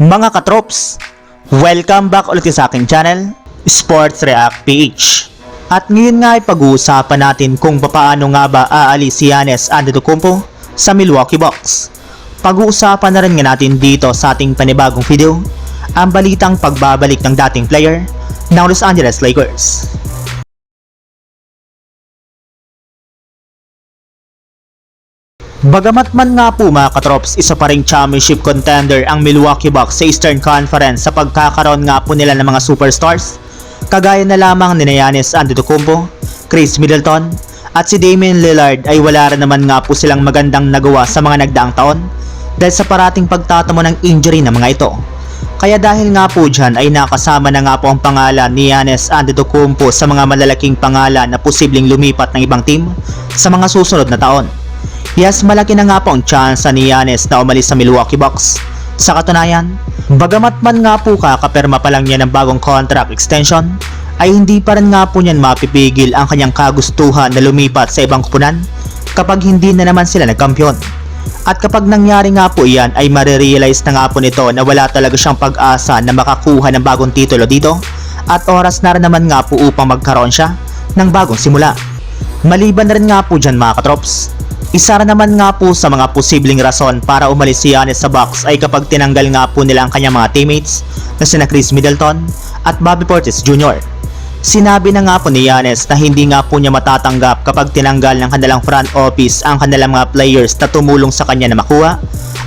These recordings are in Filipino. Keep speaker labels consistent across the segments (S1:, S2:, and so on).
S1: Mga katrops, welcome back ulit sa aking channel, Sports React PH. At ngayon nga ay pag-uusapan natin kung paano nga ba aalis si Giannis Antetokounmpo sa Milwaukee Bucks. Pag-uusapan na rin nga natin dito sa ating panibagong video ang balitang pagbabalik ng dating player ng Los Angeles Lakers. Bagamat man nga po mga katrops, isa pa ring championship contender ang Milwaukee Bucks sa Eastern Conference sa pagkakaroon nga po nila ng mga superstars, kagaya na lamang ni Giannis Antetokounmpo, Chris Middleton, at si Damian Lillard ay wala rin naman nga po silang magandang nagawa sa mga nagdaang taon dahil sa parating pagtatamo ng injury ng mga ito. Kaya dahil nga po dyan ay nakasama na nga po ang pangalan ni Giannis Antetokounmpo sa mga malalaking pangalan na posibleng lumipat ng ibang team sa mga susunod na taon. Yes, malaki na nga po ang chance ni Giannis na umalis sa Milwaukee Bucks. Sa katunayan, bagamat man nga po kakaperma pa lang niya ng bagong contract extension, ay hindi pa rin nga po niyan mapipigil ang kanyang kagustuhan na lumipat sa ibang kupunan kapag hindi na naman sila nagkampiyon. At kapag nangyari nga po iyan ay marirealize na nga po nito na wala talaga siyang pag-asa na makakuha ng bagong titulo dito at oras na rin naman nga po upang magkaroon siya ng bagong simula. Maliban na rin nga po dyan mga katrops, isa naman nga po sa mga posibleng rason para umalis si Giannis sa box ay kapag tinanggal nga po nila ang kanyang mga teammates na sina Chris Middleton at Bobby Portis Jr. Sinabi na nga po ni Giannis na hindi nga po niya matatanggap kapag tinanggal ng kanilang front office ang kanilang mga players na tumulong sa kanya na makuha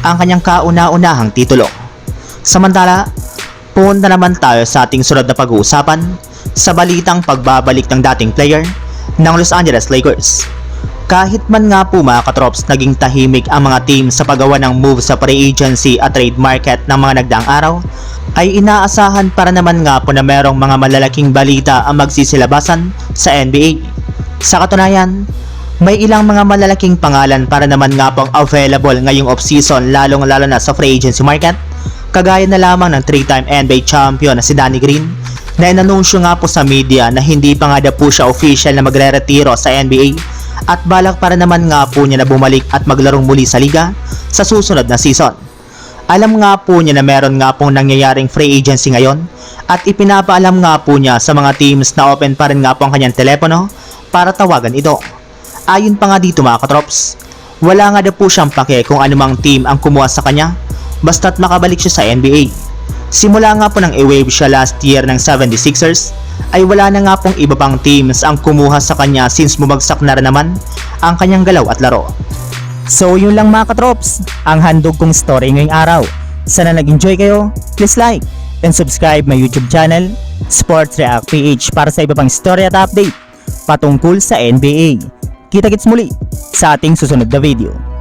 S1: ang kanyang kauna-unahang titulo. Samantala, punta naman tayo sa ating sunod na pag-uusapan sa balitang pagbabalik ng dating player ng Los Angeles Lakers. Kahit man nga po mga katrops naging tahimik ang mga team sa paggawa ng move sa free agency at trade market ng mga nagdaang araw, ay inaasahan para naman nga po na merong mga malalaking balita ang magsisilabasan sa NBA. Sa katunayan, may ilang mga malalaking pangalan para naman nga pong available ngayong off-season lalong lalo na sa free agency market, kagaya na lamang ng 3-time NBA champion na si Danny Green na inanunsyo nga po sa media na hindi pa nga daw po siya official na magre-retiro sa NBA at balak para naman nga po niya na bumalik at maglarong muli sa liga sa susunod na season. Alam nga po niya na meron nga pong nangyayaring free agency ngayon at ipinapaalam nga po niya sa mga teams na open pa rin nga po ang kanyang telepono para tawagan ito. Ayon pa nga dito mga katrops, wala nga daw po siyang pake kung anumang team ang kumuha sa kanya basta't makabalik siya sa NBA. Simula nga po nang i-wave siya last year ng 76ers, ay wala na nga pong iba pang teams ang kumuha sa kanya since bumagsak na rin naman ang kanyang galaw at laro. So yun lang mga katrops, ang handog kong story ngayong araw. Sana nag-enjoy kayo, please like and subscribe my YouTube channel, Sports React PH para sa iba pang story at update patungkol sa NBA. Kita-kits muli sa ating susunod na video.